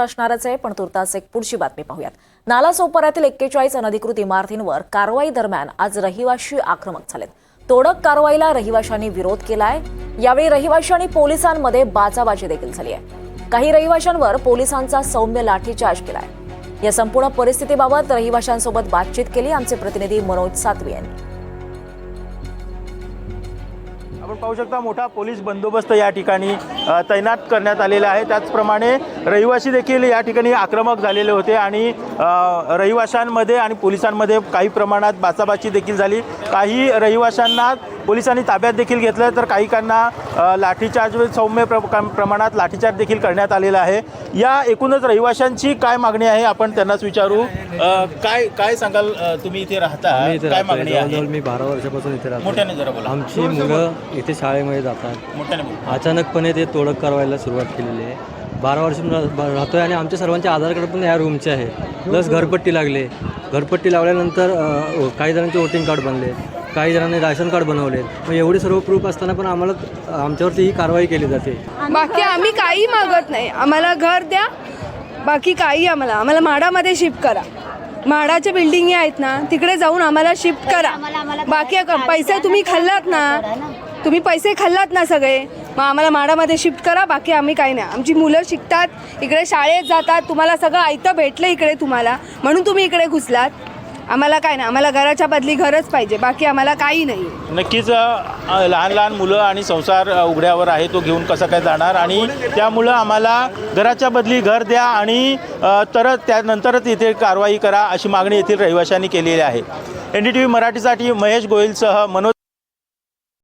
असणारच आहे पण तुर्तास एक पुढची बातमी पाहूयात. नाला सोपाऱ्यातील एक्केचाळीस अनधिकृत इमारतींवर कारवाई दरम्यान आज रहिवाशी आक्रमक झालेत. तोडक कारवाईला रहिवाशांनी विरोध केलाय. यावेळी रहिवाशी आणि पोलिसांमध्ये बाचाबाची देखील झाली आहे. काही रहिवाशांवर पोलिसांचा सौम्य लाठीचार्ज केलाय. या संपूर्ण परिस्थितीबाबत रहिवाशांसोबत बातचीत केली आमचे प्रतिनिधी मनोज सातवी यांनी. आपण पाहू शकता मोठा पोलीस बंदोबस्त या ठिकाणी तैनात करण्यात आलेला आहे. त्याचप्रमाणे रहिवासी देखील या ठिकाणी आक्रमक झालेले होते आणि रहिवाशांमध्ये आणि पोलिसांमध्ये काही प्रमाणात बाचाबाची देखील झाली. काही रहिवाशांना पोलिसांनी ताब्यात देखील घेतलं तर काही काहींना अ, लाठीचार्ज सौम्य प्र प्रमाणात लाठीचार्ज देखील करण्यात आलेला आहे. या एकूणच रहिवाशांची काय मागणी आहे? आपण त्यांनाच विचारू. काय काय सांगाल तुम्ही इथे राहता? काय मागणी आहे? मी बारा वर्षापासून इथे राहतो मोठ्याने जरा बोला. आमची मुलं इथे शाळेमध्ये जातात. मोठ्याने अचानकपणे ते तोडक करायला सुरुवात केलेली आहे. बारा वर्ष राहतो आहे आणि आमच्या सर्वांचे आधार कार्ड पण या रूमचे आहे. प्लस घरपट्टी लागले. घरपट्टी लावल्यानंतर काही जणांचे वोटिंग कार्ड बनले. काही जणांनी राशन कार्ड बनवले. मग एवढे सर्व प्रूफ असताना पण आम्हाला आमच्यावरती ही कारवाई केली जाते. बाकी आम्ही काही मागत नाही. आम्हाला घर द्या. बाकी काही आम्हाला. आम्हाला म्हाडामध्ये शिफ्ट करा. म्हाडाच्या बिल्डिंगी आहेत ना तिकडे जाऊन आम्हाला शिफ्ट करा. बाकी पैसे तुम्ही खाल्लात ना तुम्ही पैसे खाल्लात ना सगळे मग आम्हाला माडामध्ये शिफ्ट करा बाकी आम्ही काही नाही. आमची मुलं शिकतात इकडे शाळेत जातात तुम्हाला सगळं आयतं भेटलं इकडे तुम्हाला म्हणून तुम्ही इकडे घुसलात. आम्हाला काय नाही आम्हाला घराच्या बदली घरच पाहिजे बाकी आम्हाला काही नाही. नक्कीच अ, लहान लहान मुलं आणि संसार अ, उघड्यावर आहे तो घेऊन कसं काय जाणार आणि त्यामुळं आम्हाला घराच्या बदली घर द्या आणि अ, तरच त्यानंतरच इथे कारवाई करा अशी मागणी येथील रहिवाशांनी केलेली आहे. एन डी टी व्ही मराठीसाठी महेश गोयलसह मनोज